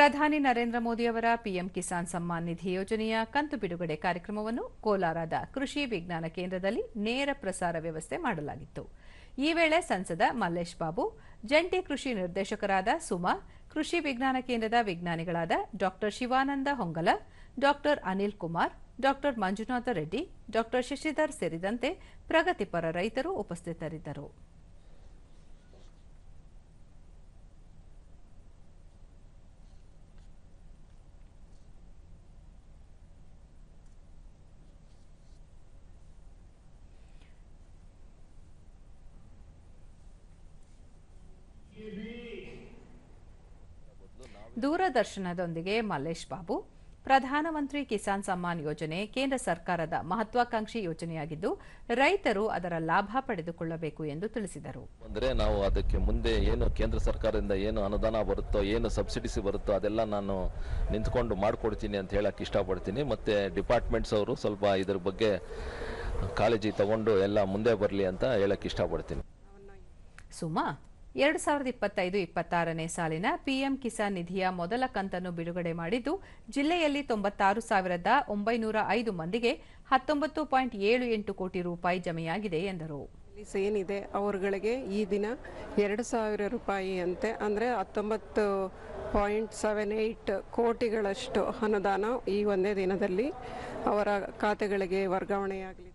ಪ್ರಧಾನಿ ನರೇಂದ್ರ ಮೋದಿಯವರ ಪಿಎಂ ಕಿಸಾನ್ ಸಮ್ಮಾನ್ ನಿಧಿ ಯೋಜನೆಯ ಕಂತು ಬಿಡುಗಡೆ ಕಾರ್ಯಕ್ರಮವನ್ನು ಕೋಲಾರದ ಕೃಷಿ ವಿಜ್ಞಾನ ಕೇಂದ್ರದಲ್ಲಿ ನೇರ ಪ್ರಸಾರ ವ್ಯವಸ್ಥೆ ಮಾಡಲಾಗಿತ್ತು. ಈ ವೇಳೆ ಸಂಸದ ಮಲ್ಲೇಶ್ ಬಾಬು, ಜಂಟಿ ಕೃಷಿ ನಿರ್ದೇಶಕರಾದ ಸುಮಾ, ಕೃಷಿ ವಿಜ್ಞಾನ ಕೇಂದ್ರದ ವಿಜ್ಞಾನಿಗಳಾದ ಡಾ ಶಿವಾನಂದ ಹೊಂಗಲ ಡಾ ಅನಿಲ್ ಕುಮಾರ್ ಡಾ ಮಂಜುನಾಥ ರೆಡ್ಡಿ ಡಾ ಶಶಿಧರ್ ಸೇರಿದಂತೆ ಪ್ರಗತಿಪರ ರೈತರು ಉಪಸ್ಥಿತರಿದ್ದರು. ದೂರದರ್ಶನದೊಂದಿಗೆ ಮಲ್ಲೇಶ್ ಬಾಬು ಪ್ರಧಾನಮಂತ್ರಿ ಕಿಸಾನ್ ಸಮ್ಮಾನ್ ಯೋಜನೆ ಕೇಂದ್ರ ಸರ್ಕಾರದ ಮಹತ್ವಾಕಾಂಕ್ಷಿ ಯೋಜನೆಯಾಗಿದ್ದು ರೈತರು ಅದರ ಲಾಭ ಪಡೆದುಕೊಳ್ಳಬೇಕು ಎಂದು ತಿಳಿಸಿದರು. ಅಂದ್ರೆ ನಾವು ಅದಕ್ಕೆ ಮುಂದೆ ಏನು ಕೇಂದ್ರ ಸರ್ಕಾರದಿಂದ ಏನು ಅನುದಾನ ಬರುತ್ತೋ ಏನು ಸಬ್ಸಿಡಿಸ್ ಬರುತ್ತೋ ಅದೆಲ್ಲ ನಾನು ನಿಂತ್ಕೊಂಡು ಮಾಡಿಕೊಡ್ತೀನಿ ಅಂತ ಹೇಳಕ್ಕೆ ಇಷ್ಟಪಡ್ತೀನಿ. ಮತ್ತೆ ಡಿಪಾರ್ಟ್ಮೆಂಟ್ಸ್ ಅವರು ಸ್ವಲ್ಪ ಇದ್ರ ಬಗ್ಗೆ ಕಾಳಜಿ ತಗೊಂಡು ಎಲ್ಲ ಮುಂದೆ ಬರಲಿ ಅಂತ ಹೇಳಕ್ ಇಷ್ಟಪಡ್ತೀನಿ. ಸುಮಾ ಎರಡು ಸಾವಿರದ ಇಪ್ಪತ್ತೈದು ಇಪ್ಪತ್ತಾರನೇ ಸಾಲಿನ ಪಿಎಂ ಕಿಸಾನ್ ನಿಧಿಯ ಮೊದಲ ಕಂತನ್ನು ಬಿಡುಗಡೆ ಮಾಡಿದ್ದು ಜಿಲ್ಲೆಯಲ್ಲಿ ತೊಂಬತ್ತಾರು ಸಾವಿರದ ಒಂಬೈನೂರ ಐದು ಮಂದಿಗೆ ಹತ್ತೊಂಬತ್ತು ಪಾಯಿಂಟ್ ಏಳು ಎಂಟು ಕೋಟಿ ರೂಪಾಯಿ ಜಮೆಯಾಗಿದೆ ಎಂದರು. ಏನಿದೆ ಅವರುಗಳಿಗೆ ಈ ದಿನ ಎರಡು ಸಾವಿರ ರೂಪಾಯಿ ಅಂತೆ. ಅಂದರೆ ಹತ್ತೊಂಬತ್ತು ಪಾಯಿಂಟ್ ಸೆವೆನ್ ಏಯ್ಟ್ ಕೋಟಿಗಳಷ್ಟು ಅನುದಾನ ಈ ಒಂದೇ ದಿನದಲ್ಲಿ ಅವರ ಖಾತೆಗಳಿಗೆ ವರ್ಗಾವಣೆಯಾಗಲಿದೆ.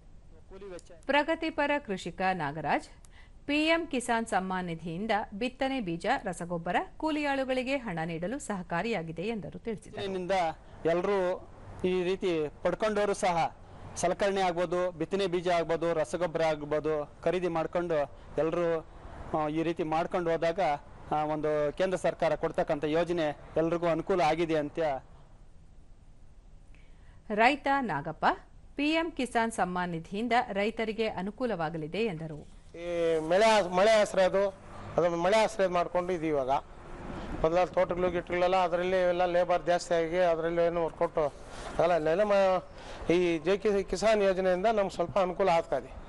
ಪ್ರಗತಿಪರ ಕೃಷಿಕ ನಾಗರಾಜ್ ಪಿಎಂ ಕಿಸಾನ್ ಸಮ್ಮಾನ್ ನಿಧಿಯಿಂದ ಬಿತ್ತನೆ ಬೀಜ ರಸಗೊಬ್ಬರ ಕೂಲಿಯಾಳುಗಳಿಗೆ ಹಣ ನೀಡಲು ಸಹಕಾರಿಯಾಗಿದೆ ಎಂದರು ತಿಳಿಸಿದರು. ಎಲ್ಲರೂ ಈ ರೀತಿ ಪಡ್ಕೊಂಡವರು ಸಹ ಸಲಕರಣೆ ಆಗ್ಬೋದು ಬಿತ್ತನೆ ಬೀಜ ಆಗ್ಬೋದು ರಸಗೊಬ್ಬರ ಆಗ್ಬೋದು ಖರೀದಿ ಮಾಡ್ಕೊಂಡು ಎಲ್ಲರೂ ಈ ರೀತಿ ಮಾಡ್ಕೊಂಡು ಹೋದಾಗ ಒಂದು ಕೇಂದ್ರ ಸರ್ಕಾರ ಕೊಡ್ತಕ್ಕಂಥ ಯೋಜನೆ ಎಲ್ರಿಗೂ ಅನುಕೂಲ ಆಗಿದೆ ಅಂತ ರೈತ ನಾಗಪ್ಪ ಪಿಎಂ ಕಿಸಾನ್ ಸಮ್ಮಾನ್ ನಿಧಿಯಿಂದ ರೈತರಿಗೆ ಅನುಕೂಲವಾಗಲಿದೆ ಎಂದರು. ಈ ಮಳೆ ಮಳೆ ಆಶ್ರಯದು ಅದನ್ನು ಮಳೆ ಆಶ್ರಯ ಮಾಡಿಕೊಂಡು ಇದು ಇವಾಗ. ಮೊದಲ ತೋಟಗಳು ಗಿಟ್ಟಗಳೆಲ್ಲ ಅದರಲ್ಲಿ ಎಲ್ಲ ಲೇಬರ್ ಜಾಸ್ತಿ ಆಗಿ ಅದರಲ್ಲಿ ಏನು ಹೊರ್ಕೊಟ್ಟು ಅದೆಲ್ಲ ಈ ಜೆ ಕಿಸಾನ್ ಯೋಜನೆಯಿಂದ ನಮ್ಗೆ ಸ್ವಲ್ಪ ಅನುಕೂಲ ಆಗ್ತಾ ಇದೆ